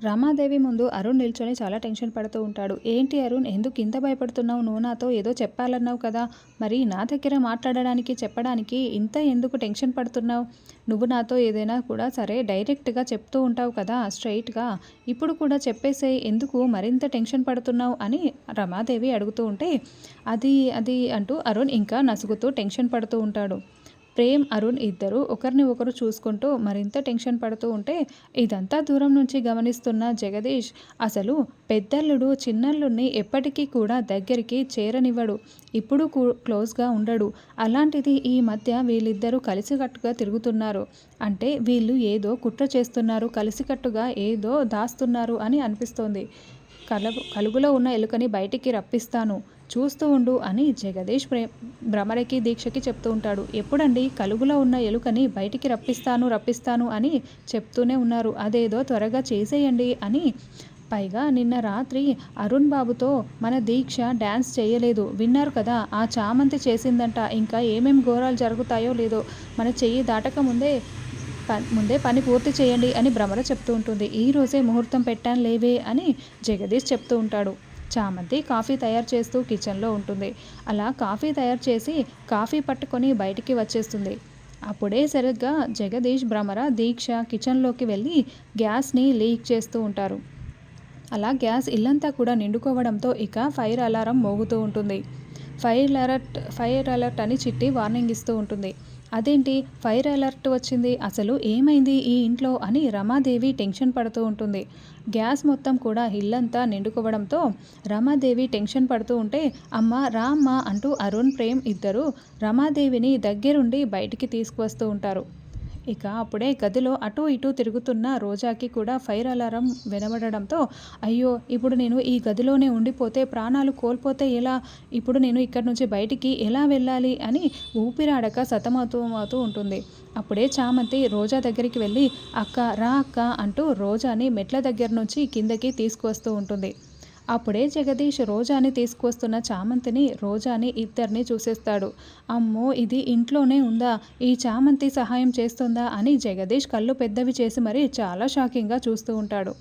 రమాదేవి ముందు అరుణ్ నిల్చొని చాలా టెన్షన్ పడుతూ ఉంటాడు. ఏంటి అరుణ్ ఎందుకు ఇంత భయపడుతున్నావు? నువ్వు నాతో ఏదో చెప్పాలన్నావు కదా! మరి నా దగ్గర మాట్లాడడానికి, చెప్పడానికి ఇంత ఎందుకు టెన్షన్ పడుతున్నావు? నువ్వు నాతో ఏదైనా కూడా సరే డైరెక్ట్‌గా చెప్తూ ఉంటావు కదా స్ట్రెయిట్‌గా. ఇప్పుడు కూడా చెప్పేసే ఎందుకు మరింత టెన్షన్ పడుతున్నావు? అని రమాదేవి అడుగుతూ ఉంటే, అది అది అంటూ అరుణ్ ఇంకా నసుగుతూ టెన్షన్ పడుతూ ఉంటాడు. ప్రేమ్, అరుణ్ ఇద్దరూ ఒకరిని ఒకరు చూసుకుంటూ మరింత టెన్షన్ పడుతూ ఉంటే, ఇదంతా దూరం నుంచి గమనిస్తున్న జగదీష్ అసలు పెద్దల్లుడు చిన్నల్లుడిని ఎప్పటికీ కూడా దగ్గరికి చేరనివ్వడు. ఇప్పుడు క్లోజ్‌గా ఉండడు. అలాంటిది ఈ మధ్య వీళ్ళిద్దరూ కలిసికట్టుగా తిరుగుతున్నారు. అంటే వీళ్ళు ఏదో కుట్ర చేస్తున్నారు. కలిసికట్టుగా ఏదో దాస్తున్నారు అని అనిపిస్తోంది. కలగు కలుగులో ఉన్న ఎలుకని బయటికి రప్పిస్తాను. చూస్తూ ఉండు అని జగదీష్ ప్రే భ్రమరకి, దీక్షకి చెప్తూ ఉంటాడు. ఎప్పుడండి కలుగులో ఉన్న ఎలుకని బయటికి రప్పిస్తాను, రప్పిస్తాను అని చెప్తూనే ఉన్నారు. అదేదో త్వరగా చేసేయండి అని పైగా నిన్న రాత్రి అరుణ్ బాబుతో మన దీక్ష డ్యాన్స్ చేయలేదు. విన్నారు కదా! ఆ చామంతి చేసిందంట. ఇంకా ఏమేం ఘోరాలు జరుగుతాయో లేదో మన చెయ్యి దాటక ముందే ముందే పని పూర్తి చేయండి అని భ్రమర చెప్తూ ఉంటుంది. ఈరోజే ముహూర్తం పెట్టాను లేవే అని జగదీష్ చెప్తూ ఉంటాడు. చామంతి కాఫీ తయారు చేస్తూ కిచెన్లో ఉంటుంది. అలా కాఫీ తయారు చేసి కాఫీ పట్టుకొని బయటికి వచ్చేస్తుంది. అప్పుడే సరిగ్గా జగదీష్, భ్రమర, దీక్ష కిచెన్లోకి వెళ్ళి గ్యాస్‌ని లీక్ చేస్తూ ఉంటారు. అలా గ్యాస్ ఇల్లంతా కూడా నిండుకోవడంతో ఇక ఫైర్ అలారం మోగుతూ ఉంటుంది. ఫైర్ అలర్ట్ ఫైర్ అలర్ట్ అని చిట్టి వార్నింగ్ ఇస్తూ ఉంటుంది. అదేంటి ఫైర్ అలర్ట్ వచ్చింది అసలు ఏమైంది ఈ ఇంట్లో అని రమాదేవి టెన్షన్ పడుతూ ఉంటుంది. గ్యాస్ మొత్తం కూడా ఇల్లంతా నిండుకోవడంతో రమాదేవి టెన్షన్ పడుతూ ఉంటే అమ్మ రామ్మ అంటూ అరుణ్, ప్రేమ్ ఇద్దరూ రమాదేవిని దగ్గరుండి బయటికి తీసుకువస్తూ ఉంటారు. ఇక అప్పుడే గదిలో అటూ ఇటు తిరుగుతున్న రోజాకి కూడా ఫైర్ అలారం వినబడడంతో అయ్యో ఇప్పుడు నేను ఈ గదిలోనే ఉండిపోతే ప్రాణాలు కోల్పోతే ఎలా? ఇప్పుడు నేను ఇక్కడి నుంచి బయటికి ఎలా వెళ్ళాలి? అని ఊపిరాడక సతమతమవుతూ ఉంటుంది. అప్పుడే చామంతి రోజా దగ్గరికి వెళ్ళి అక్క రా అక్క అంటూ రోజాని మెట్ల దగ్గర నుంచి కిందకి తీసుకువస్తూ ఉంటుంది. అప్పుడే జగదీష్ రోజాని తీసుకువస్తున్న చామంతిని, రోజాని ఇద్దరిని చూసేస్తాడు. అమ్మో ఇది ఇంట్లోనే ఉందా? ఈ చామంతి సహాయం చేస్తుందా? అని జగదీష్ కళ్ళు పెద్దవి చేసి మరీ చాలా షాకింగ్‌గా చూస్తూ ఉంటాడు.